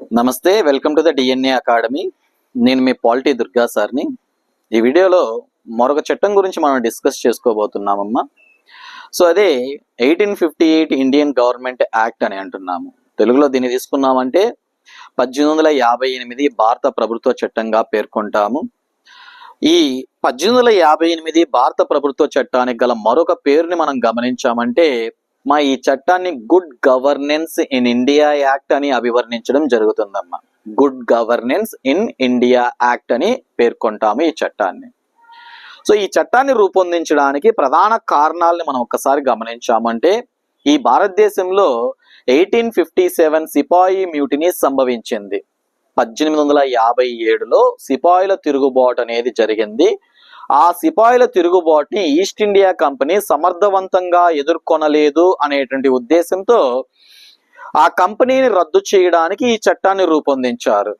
నమస్తే welcome to the DNA academy నేను మీ పాలిటీ దుర్గా సార్ని. ఈ వీడియోలో మరొక చట్టం గురించి మనం డిస్కస్ చేసుకోబోతున్నామమ్మా. సో అదే eighteen fifty eight Indian government act అని అంటున్నాము. తెలుగులో దీన్ని తీసుకున్నామంటే పద్దెనిమిది వందల యాభై ఎనిమిది భారత ప్రభుత్వ చట్టంగా పేర్కొంటాము. ఈ పద్దెనిమిది వందల యాభై ఎనిమిది భారత ప్రభుత్వ చట్టానికి గల మరొక పేరుని మనం గమనించామంటే మా ఈ చట్టాన్ని good governance in India act అని అభివర్ణించడం జరుగుతుందమ్మా. Good governance in India act అని పేర్కొంటాము ఈ చట్టాన్ని. సో ఈ చట్టాన్ని రూపొందించడానికి ప్రధాన కారణాలని మనం ఒక్కసారి గమనించామంటే ఈ భారతదేశంలో ఎయిటీన్ ఫిఫ్టీ సెవెన్ సిపాయి మ్యూటినీ సంభవించింది. పద్దెనిమిది వందల యాభై ఏడులో సిపాయిల తిరుగుబాటు అనేది జరిగింది. ఆ సిపాయిల తిరుగుబాటుని ఈస్ట్ ఇండియా కంపెనీ సమర్థవంతంగా ఎదుర్కొనలేదు అనేటువంటి ఉద్దేశంతో ఆ కంపెనీని రద్దు చేయడానికి ఈ చట్టాన్ని రూపొందించారు.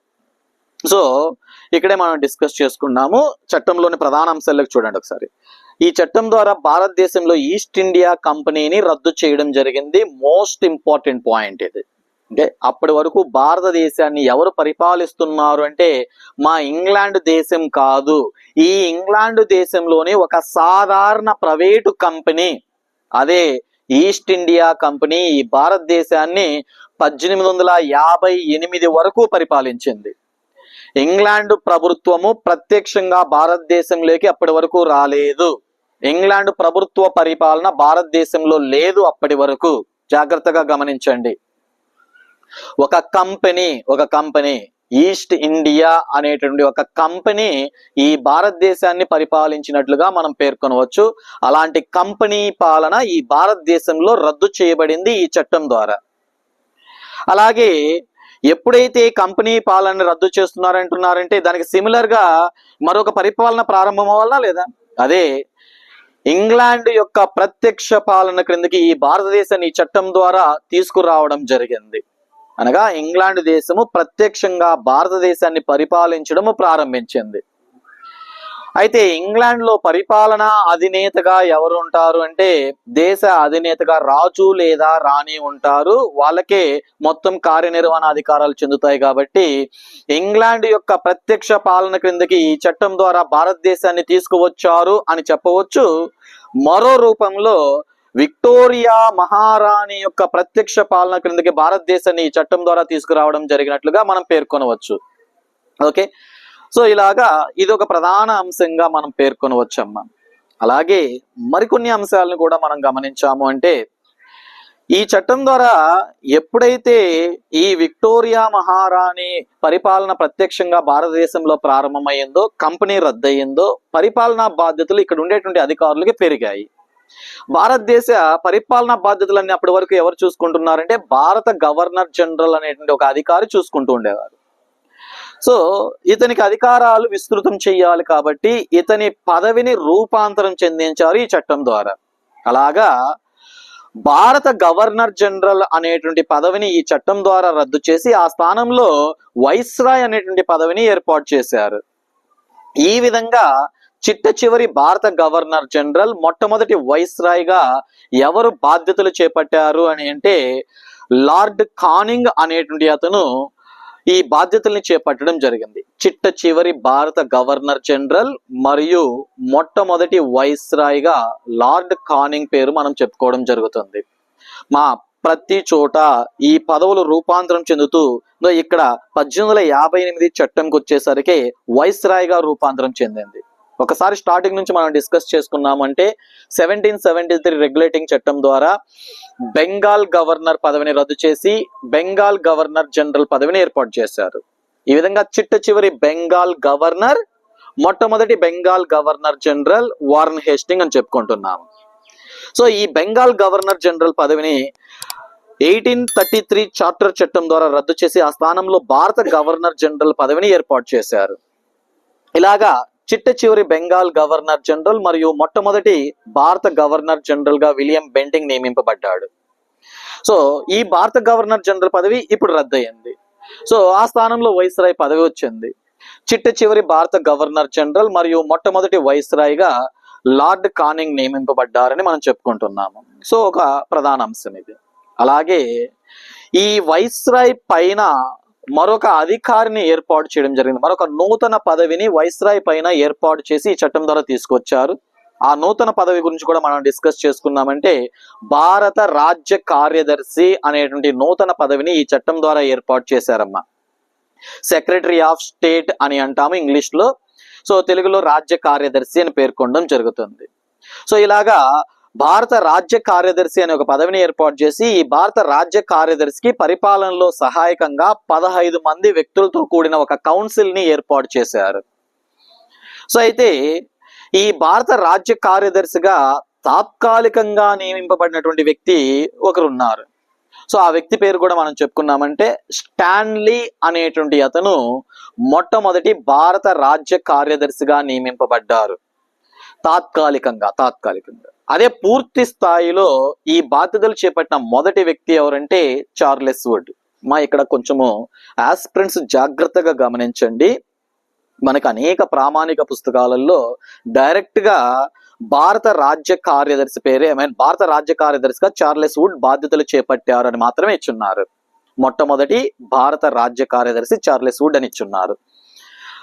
సో ఇక్కడే మనం డిస్కస్ చేసుకున్నాము. చట్టంలోని ప్రధాన అంశాలకు చూడండి ఒకసారి. ఈ చట్టం ద్వారా భారతదేశంలో ఈస్ట్ ఇండియా కంపెనీని రద్దు చేయడం జరిగింది. మోస్ట్ ఇంపార్టెంట్ పాయింట్ ఇది. అంటే అప్పటి వరకు భారతదేశాన్ని ఎవరు పరిపాలిస్తున్నారు అంటే మా ఇంగ్లాండ్ దేశం కాదు. ఈ ఇంగ్లాండ్ దేశంలోని ఒక సాధారణ ప్రైవేటు కంపెనీ అదే ఈస్ట్ ఇండియా కంపెనీ ఈ భారతదేశాన్ని పద్దెనిమిది వందల యాభై ఎనిమిది వరకు పరిపాలించింది. ఇంగ్లాండ్ ప్రభుత్వము ప్రత్యక్షంగా భారతదేశంలోకి అప్పటి వరకు రాలేదు. ఇంగ్లాండ్ ప్రభుత్వ పరిపాలన భారతదేశంలో లేదు అప్పటి వరకు. జాగ్రత్తగా గమనించండి. ఒక కంపెనీ ఒక కంపెనీ ఈస్ట్ ఇండియా అనేటువంటి ఒక కంపెనీ ఈ భారతదేశాన్ని పరిపాలించినట్లుగా మనం పేర్కొనవచ్చు. అలాంటి కంపెనీ పాలన ఈ భారతదేశంలో రద్దు చేయబడింది ఈ చట్టం ద్వారా. అలాగే ఎప్పుడైతే కంపెనీ పాలన రద్దు చేస్తున్నారంటున్నారంటే దానికి సిమిలర్గా మరొక పరిపాలన ప్రారంభం అవ్వాలా లేదా? అదే ఇంగ్లాండ్ యొక్క ప్రత్యక్ష పాలన క్రిందకి ఈ భారతదేశాన్ని ఈ చట్టం ద్వారా తీసుకురావడం జరిగింది. అనగా ఇంగ్లాండ్ దేశము ప్రత్యక్షంగా భారతదేశాన్ని పరిపాలించడము ప్రారంభించింది. అయితే ఇంగ్లాండ్లో పరిపాలన అధినేతగా ఎవరు ఉంటారు అంటే దేశ అధినేతగా రాజు లేదా రాణి ఉంటారు. వాళ్ళకే మొత్తం కార్యనిర్వహణ అధికారాలు చెందుతాయి కాబట్టి ఇంగ్లాండ్ యొక్క ప్రత్యక్ష పాలన క్రిందకి ఈ చట్టం ద్వారా భారతదేశాన్ని తీసుకువచ్చారు అని చెప్పవచ్చు. మరో రూపంలో విక్టోరియా మహారాణి యొక్క ప్రత్యక్ష పాలన క్రిందకి భారతదేశాన్ని ఈ చట్టం ద్వారా తీసుకురావడం జరిగినట్లుగా మనం పేర్కొనవచ్చు. ఓకే? సో ఇలాగా ఇది ఒక ప్రధాన అంశంగా మనం పేర్కొనవచ్చమ్మా. అలాగే మరికొన్ని అంశాలను కూడా మనం గమనించాము అంటే ఈ చట్టం ద్వారా ఎప్పుడైతే ఈ విక్టోరియా మహారాణి పరిపాలన ప్రత్యక్షంగా భారతదేశంలో ప్రారంభమైందో కంపెనీ రద్దయిందో పరిపాలనా బాధ్యతలు ఇక్కడ ఉండేటువంటి అధికారులకి పెరిగాయి. భారతదేశ పరిపాలనా బాధ్యతలన్నీ అప్పటి వరకు ఎవరు చూసుకుంటున్నారంటే భారత గవర్నర్ జనరల్ అనేటువంటి ఒక అధికారి చూసుకుంటూ ఉండేవారు. సో ఇతనికి అధికారాలు విస్తృతం చేయాలి కాబట్టి ఇతని పదవిని రూపాంతరం చెందించారు ఈ చట్టం ద్వారా. అలాగా భారత గవర్నర్ జనరల్ అనేటువంటి పదవిని ఈ చట్టం ద్వారా రద్దు చేసి ఆ స్థానంలో వైస్రాయ్ అనేటువంటి పదవిని ఏర్పాటు చేశారు. ఈ విధంగా చిట్ట చివరి భారత గవర్నర్ జనరల్ మొట్టమొదటి వైస్ రాయ్గా ఎవరు బాధ్యతలు చేపట్టారు అని అంటే లార్డ్ కానింగ్ అనేటువంటి అతను ఈ బాధ్యతల్ని చేపట్టడం జరిగింది. చిట్ట చివరి భారత గవర్నర్ జనరల్ మరియు మొట్టమొదటి వైస్ రాయ్గా లార్డ్ కానింగ్ పేరు మనం చెప్పుకోవడం జరుగుతుంది. మా ప్రతి చోట ఈ పదవులు రూపాంతరం చెందుతూ ఇక్కడ పద్దెనిమిది వందల యాభై ఎనిమిది చట్టంకి వచ్చేసరికి వైస్ రాయ్గా రూపాంతరం చెందింది. ఒకసారి స్టార్టింగ్ నుంచి మనం డిస్కస్ చేసుకున్నామంటే సెవెంటీన్ సెవెంటీ త్రీ రెగ్యులేటింగ్ చట్టం ద్వారా బెంగాల్ గవర్నర్ పదవిని రద్దు చేసి బెంగాల్ గవర్నర్ జనరల్ పదవిని ఏర్పాటు చేశారు. ఈ విధంగా చిట్ట చివరి బెంగాల్ గవర్నర్ మొట్టమొదటి Bengal governor general Warren Hasting అని చెప్పుకుంటున్నాము. సో ఈ బెంగాల్ గవర్నర్ జనరల్ పదవిని ఎయిటీన్ థర్టీ త్రీ చార్టర్ చట్టం ద్వారా రద్దు చేసి ఆ స్థానంలో భారత గవర్నర్ జనరల్ పదవిని ఏర్పాటు చేశారు. ఇలాగా చిట్ట చివరి బెంగాల్ గవర్నర్ జనరల్ మరియు మొట్టమొదటి భారత గవర్నర్ జనరల్గా విలియం బెంటింగ్ నియమింపబడ్డాడు. సో ఈ భారత గవర్నర్ జనరల్ పదవి ఇప్పుడు రద్దయింది. సో ఆ స్థానంలో వైస్రాయ్ పదవి వచ్చింది. చిట్ట చివరి భారత గవర్నర్ జనరల్ మరియు మొట్టమొదటి వైస్రాయ్గా లార్డ్ కానింగ్ నియమింపబడ్డారని మనం చెప్పుకుంటున్నాము. సో ఒక ప్రధాన అంశం ఇది. అలాగే ఈ వైస్రాయ్ పైన మరొక అధికారిని ఏర్పాటు చేయడం జరిగింది. మరొక నూతన పదవిని వైస్రాయ్ పైన ఏర్పాటు చేసి ఈ చట్టం ద్వారా తీసుకొచ్చారు. ఆ నూతన పదవి గురించి కూడా మనం డిస్కస్ చేసుకున్నామంటే భారత రాజ్య కార్యదర్శి అనేటువంటి నూతన పదవిని ఈ చట్టం ద్వారా ఏర్పాటు చేశారమ్మా. సెక్రటరీ ఆఫ్ స్టేట్ అని అంటాము ఇంగ్లీష్లో. సో తెలుగులో రాజ్య కార్యదర్శి అని పేర్కొనడం జరుగుతుంది. సో ఇలాగా భారత రాజ్య కార్యదర్శి అనే ఒక పదవిని ఏర్పాటు చేసి ఈ భారత రాజ్య కార్యదర్శికి పరిపాలనలో సహాయకంగా పదహైదు మంది వ్యక్తులతో కూడిన ఒక కౌన్సిల్ని ఏర్పాటు చేశారు. సో అయితే ఈ భారత రాజ్య కార్యదర్శిగా తాత్కాలికంగా నియమింపబడినటువంటి వ్యక్తి ఒకరు ఉన్నారు సో ఆ వ్యక్తి పేరు కూడా మనం చెప్పుకున్నామంటే స్టాన్లీ అనేటువంటి అతను మొట్టమొదటి భారత రాజ్య కార్యదర్శిగా నియమింపబడ్డారు. తాత్కాలికంగా తాత్కాలికంగా. అదే పూర్తి స్థాయిలో ఈ బాధ్యతలు చేపట్టిన మొదటి వ్యక్తి ఎవరంటే చార్లెస్ వుడ్. మా ఇక్కడ కొంచెము ఆస్పిరెంట్స్ జాగ్రత్తగా గమనించండి. మనకు అనేక ప్రామాణిక పుస్తకాలలో డైరెక్ట్గా భారత రాజ్య కార్యదర్శి పేరే ఐ మీన్ భారత రాజ్య కార్యదర్శిగా చార్లెస్ వుడ్ బాధ్యతలు చేపట్టారు అని మాత్రమే ఇచ్చున్నారు. మొట్టమొదటి భారత రాజ్య కార్యదర్శి చార్లెస్ వుడ్ అని ఇచ్చున్నారు.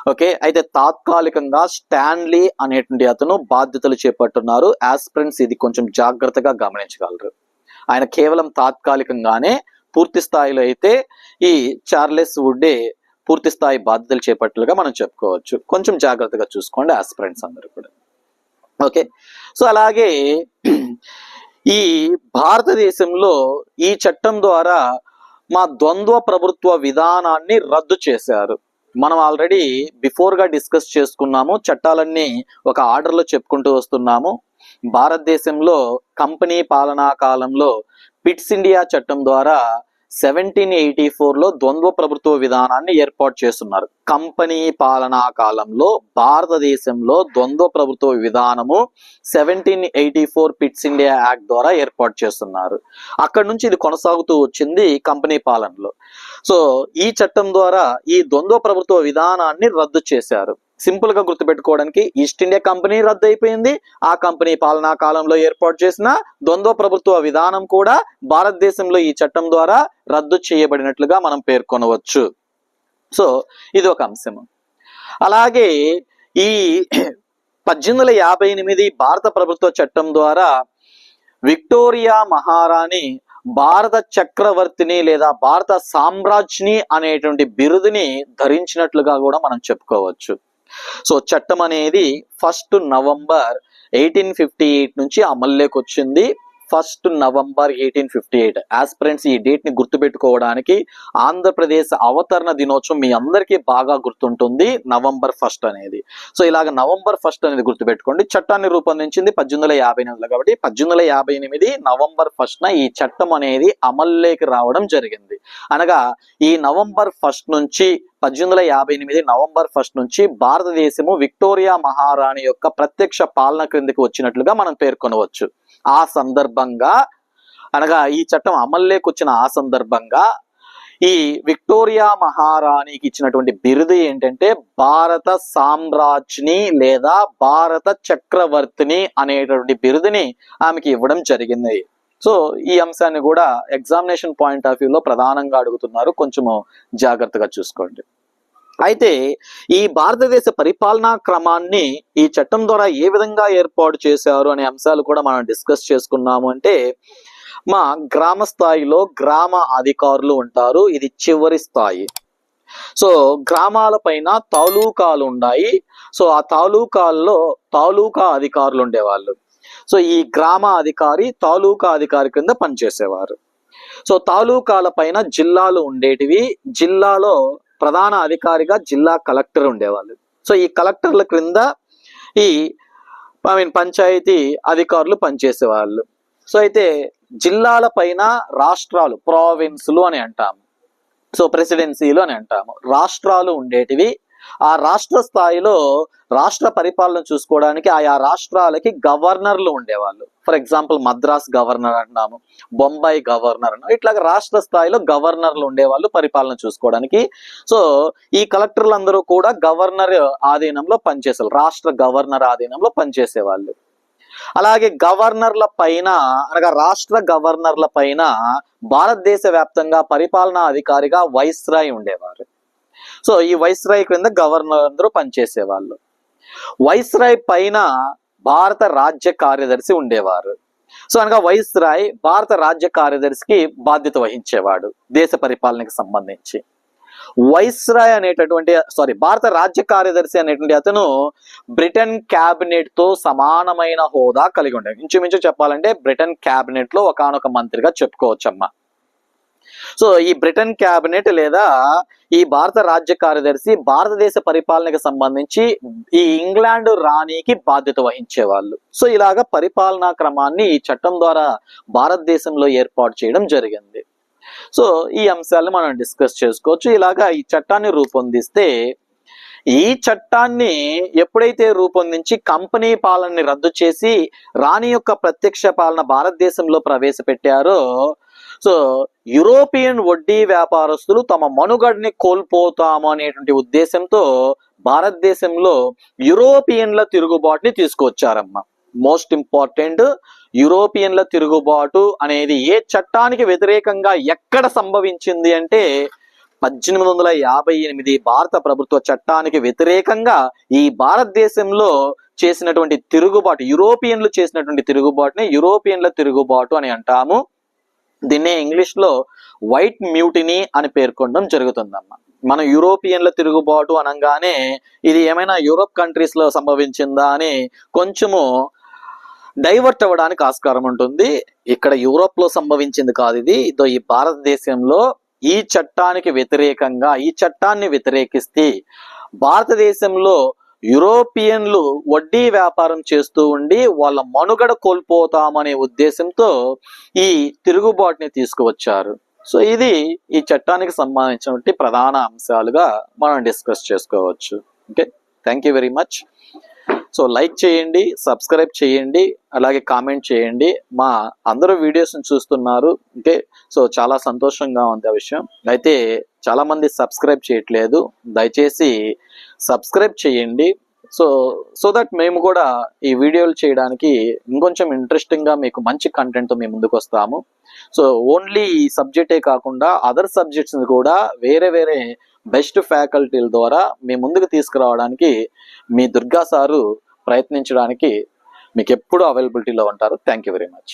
ఓకే అయితే తాత్కాలికంగా స్టాన్లీ అనేటువంటి అతను బాధ్యతలు చేపట్టున్నారు. ఆస్పిరెంట్స్ ఇది కొంచెం జాగ్రత్తగా గమనించగలరు. ఆయన కేవలం తాత్కాలికంగానే పూర్తి స్థాయిలో అయితే ఈ చార్లెస్ వుడ్డే పూర్తి స్థాయి బాధ్యతలు చేపట్టలుగా మనం చెప్పుకోవచ్చు. కొంచెం జాగ్రత్తగా చూసుకోండి ఆస్పిరెంట్స్ అందరూ కూడా. ఓకే సో అలాగే ఈ భారతదేశంలో ఈ చట్టం ద్వారా మా ద్వంద్వ ప్రభుత్వ విధానాన్ని రద్దు చేశారు. మనం ఆల్రెడీ బిఫోర్గా డిస్కస్ చేసుకున్నాము చట్టాలన్నీ ఒక ఆర్డర్లో చెప్పుకుంటూ వస్తున్నాము. భారతదేశంలో కంపెనీ పాలనా కాలంలో పిట్స్ ఇండియా చట్టం ద్వారా సెవెంటీన్ ఎయిటీ ఫోర్లో ద్వంద్వ ప్రభుత్వ విధానాన్ని ఏర్పాటు చేస్తున్నారు. కంపెనీ పాలనా కాలంలో భారతదేశంలో ద్వంద్వ ప్రభుత్వ విధానము seventeen eighty four Pitt's India act ద్వారా ఏర్పాటు చేస్తున్నారు. అక్కడ నుంచి ఇది కొనసాగుతూ వచ్చింది కంపెనీ పాలనలో. సో ఈ చట్టం ద్వారా ఈ ద్వంద్వ ప్రభుత్వ విధానాన్ని రద్దు చేశారు. సింపుల్గా గుర్తుపెట్టుకోవడానికి ఈస్ట్ ఇండియా కంపెనీ రద్దు అయిపోయింది. ఆ కంపెనీ పాలనా కాలంలో ఏర్పాటు చేసిన ద్వంద్వ ప్రభుత్వ విధానం కూడా భారతదేశంలో ఈ చట్టం ద్వారా రద్దు చేయబడినట్లుగా మనం పేర్కొనవచ్చు. సో ఇది ఒక అంశం అలాగే ఈ పద్దెనిమిది వందల యాభై ఎనిమిది భారత ప్రభుత్వ చట్టం ద్వారా విక్టోరియా మహారాణి భారత చక్రవర్తిని లేదా భారత సామ్రాజ్ని అనేటువంటి బిరుదుని ధరించినట్లుగా కూడా మనం చెప్పుకోవచ్చు. సో చట్టం అనేది first November eighteen fifty eight నుంచి అమల్లోకి వచ్చింది. First November eighteen fifty eight. Aspirants ఈ డేట్ని గుర్తుపెట్టుకోవడానికి ఆంధ్రప్రదేశ్ అవతరణ దినోత్సవం మీ అందరికీ బాగా గుర్తుంటుంది. నవంబర్ ఫస్ట్ అనేది. సో ఇలాగ నవంబర్ ఫస్ట్ అనేది గుర్తుపెట్టుకోండి. చట్టాన్ని రూపొందించింది పద్దెనిమిది వందల యాభై ఎనిమిదిలో కాబట్టి పద్దెనిమిది వందల యాభై ఎనిమిది నవంబర్ ఫస్ట్ న ఈ చట్టం అనేది అమల్లోకి రావడం జరిగింది. అనగా ఈ నవంబర్ ఫస్ట్ నుంచి పద్దెనిమిది వందల యాభై ఎనిమిది నవంబర్ ఫస్ట్ నుంచి భారతదేశము విక్టోరియా మహారాణి యొక్క ప్రత్యక్ష పాలన క్రిందికి వచ్చినట్లుగా మనం పేర్కొనవచ్చు. ఆ సందర్భంగా అనగా ఈ చట్టం అమల్లోకి వచ్చిన ఆ సందర్భంగా ఈ విక్టోరియా మహారాణికి ఇచ్చినటువంటి బిరుదు ఏంటంటే భారత సామ్రాజ్ని లేదా భారత చక్రవర్తిని అనేటటువంటి బిరుదుని ఆమెకి ఇవ్వడం జరిగింది. సో ఈ అంశాన్ని కూడా ఎగ్జామినేషన్ పాయింట్ ఆఫ్ వ్యూలో ప్రధానంగా అడుగుతున్నారు. కొంచెము జాగ్రత్తగా చూసుకోండి. అయితే ఈ భారతదేశ పరిపాలనా క్రమాన్ని ఈ చట్టం ద్వారా ఏ విధంగా ఏర్పాటు చేశారు అనే అంశాలు కూడా మనం డిస్కస్ చేసుకున్నాము. అంటే మా గ్రామ స్థాయిలో గ్రామ అధికారులు ఉంటారు. ఇది చివరి స్థాయి. సో గ్రామాల పైన తాలూకాలు ఉన్నాయి సో ఆ తాలూకాల్లో తాలూకా అధికారులు ఉండేవాళ్ళు. సో ఈ గ్రామ అధికారి తాలూకా అధికారి కింద పనిచేసేవారు. సో తాలూకాల పైన జిల్లాలు ఉండేటివి. జిల్లాలో ప్రధాన అధికారిగా జిల్లా కలెక్టర్ ఉండేవాళ్ళు. సో ఈ కలెక్టర్ల క్రింద ఈ ఐ మీన్ పంచాయతీ అధికారులు పనిచేసేవాళ్ళు. సో అయితే జిల్లాల పైన రాష్ట్రాలు ప్రావిన్స్లు అని అంటాము. సో ప్రెసిడెన్సీలు అని అంటాము. రాష్ట్రాలు ఉండేటివి ఆ రాష్ట్ర స్థాయిలో రాష్ట్ర పరిపాలన చూసుకోవడానికి ఆయా రాష్ట్రాలకి గవర్నర్లు ఉండేవాళ్ళు. ఫర్ ఎగ్జాంపుల్ మద్రాస్ గవర్నర్ అంటున్నాము బొంబాయి గవర్నర్ అన్నాము ఇట్లాగ రాష్ట్ర స్థాయిలో గవర్నర్లు ఉండేవాళ్ళు పరిపాలన చూసుకోవడానికి. సో ఈ కలెక్టర్లు అందరూ కూడా గవర్నర్ ఆధీనంలో పనిచేసేవాళ్ళు రాష్ట్ర గవర్నర్ ఆధీనంలో పనిచేసేవాళ్ళు. అలాగే గవర్నర్ల పైన అనగా రాష్ట్ర గవర్నర్ల పైన భారతదేశ వ్యాప్తంగా పరిపాలనా అధికారిగా వైస్రాయ్ ఉండేవారు. సో ఈ వైస్రాయ్ క్రింద గవర్నర్ అందరూ పనిచేసేవాళ్ళు. వైస్రాయ్ పైన భారత రాజ్య కార్యదర్శి ఉండేవారు. సో అనగా వైస్రాయ్ భారత రాజ్య కార్యదర్శికి బాధ్యత వహించేవాడు దేశ పరిపాలనకి సంబంధించి. వైస్రాయ్ అనేటటువంటి సారీ భారత రాజ్య కార్యదర్శి అనేటువంటి అతను బ్రిటన్ క్యాబినెట్తో సమానమైన హోదా కలిగి ఉండే. ఇంచుమించు చెప్పాలంటే బ్రిటన్ క్యాబినెట్లో ఒకనొక మంత్రిగా చెప్పుకోవచ్చమ్మా. సో ఈ బ్రిటన్ క్యాబినెట్ లేదా ఈ భారత రాజ్య కార్యదర్శి భారతదేశ పరిపాలనకు సంబంధించి ఈ ఇంగ్లాండ్ రాణికి బాధ్యత వహించేవాళ్ళు. సో ఇలాగా పరిపాలనా క్రమాన్ని ఈ చట్టం ద్వారా భారతదేశంలో ఏర్పాటు చేయడం జరిగింది. సో ఈ అంశాలను మనం డిస్కస్ చేసుకోవచ్చు. ఇలాగా ఈ చట్టాన్ని రూపొందిస్తే ఈ చట్టాన్ని ఎప్పుడైతే రూపొందించి కంపెనీ పాలనని రద్దు చేసి రాణి యొక్క ప్రత్యక్ష పాలన భారతదేశంలో ప్రవేశపెట్టారో సో యూరోపియన్ వడ్డీ వ్యాపారస్తులు తమ మనుగడని కోల్పోతాము అనేటువంటి ఉద్దేశంతో భారతదేశంలో యూరోపియన్ల తిరుగుబాటుని తీసుకువచ్చారమ్మ మోస్ట్ ఇంపార్టెంట్ యూరోపియన్ల తిరుగుబాటు అనేది ఏ చట్టానికి వ్యతిరేకంగా ఎక్కడ సంభవించింది అంటే పద్దెనిమిది వందల యాభై ఎనిమిది భారత ప్రభుత్వ చట్టానికి వ్యతిరేకంగా ఈ భారతదేశంలో చేసినటువంటి తిరుగుబాటు యూరోపియన్లు చేసినటువంటి తిరుగుబాటుని యూరోపియన్ల తిరుగుబాటు అని అంటాము. దీన్నే ఇంగ్లీష్లో వైట్ మ్యూటినీ అని పేర్కొనడం జరుగుతుందన్నమాట మన యూరోపియన్ల తిరుగుబాటు అనగానే ఇది ఏమైనా యూరోప్ కంట్రీస్లో సంభవించిందా అని కొంచెము డైవర్ట్ అవ్వడానికి ఆస్కారం ఉంటుంది. ఇక్కడ యూరోప్లో సంభవించింది కాదు ఇది. ఇదో ఈ భారతదేశంలో ఈ చట్టానికి వ్యతిరేకంగా ఈ చట్టాన్ని వ్యతిరేకిస్తే భారతదేశంలో యూరోపియన్లు వడ్డీ వ్యాపారం చేస్తూ ఉండి వాళ్ళ మనుగడ కోల్పోతామనే ఉద్దేశంతో ఈ తిరుగుబాటుని తీసుకువచ్చారు. సో ఇది ఈ చట్టానికి సంబంధించినటువంటి ప్రధాన అంశాలుగా మనం డిస్కస్ చేసుకోవచ్చు. Okay? Thank you very much. So like చేయండి సబ్స్క్రైబ్ చేయండి అలాగే కామెంట్ చేయండి. మా అందరూ వీడియోస్ని చూస్తున్నారు. ఓకే? సో చాలా సంతోషంగా ఉంది ఆ విషయం. అయితే చాలామంది సబ్స్క్రైబ్ చేయట్లేదు. దయచేసి సబ్స్క్రైబ్ చేయండి. సో సో దట్ మేము కూడా ఈ వీడియోలు చేయడానికి ఇంకొంచెం ఇంట్రెస్టింగ్గా మీకు మంచి కంటెంట్తో మేము ముందుకు వస్తాము. సో ఓన్లీ ఈ సబ్జెక్టే కాకుండా అదర్ సబ్జెక్ట్స్ని కూడా వేరే వేరే బెస్ట్ ఫ్యాకల్టీల ద్వారా మీ ముందుకు తీసుకురావడానికి మీ దుర్గా సారు ప్రయత్నించడానికి మీకు ఎప్పుడూ అవైలబిలిటీలో ఉంటారు. Thank you very much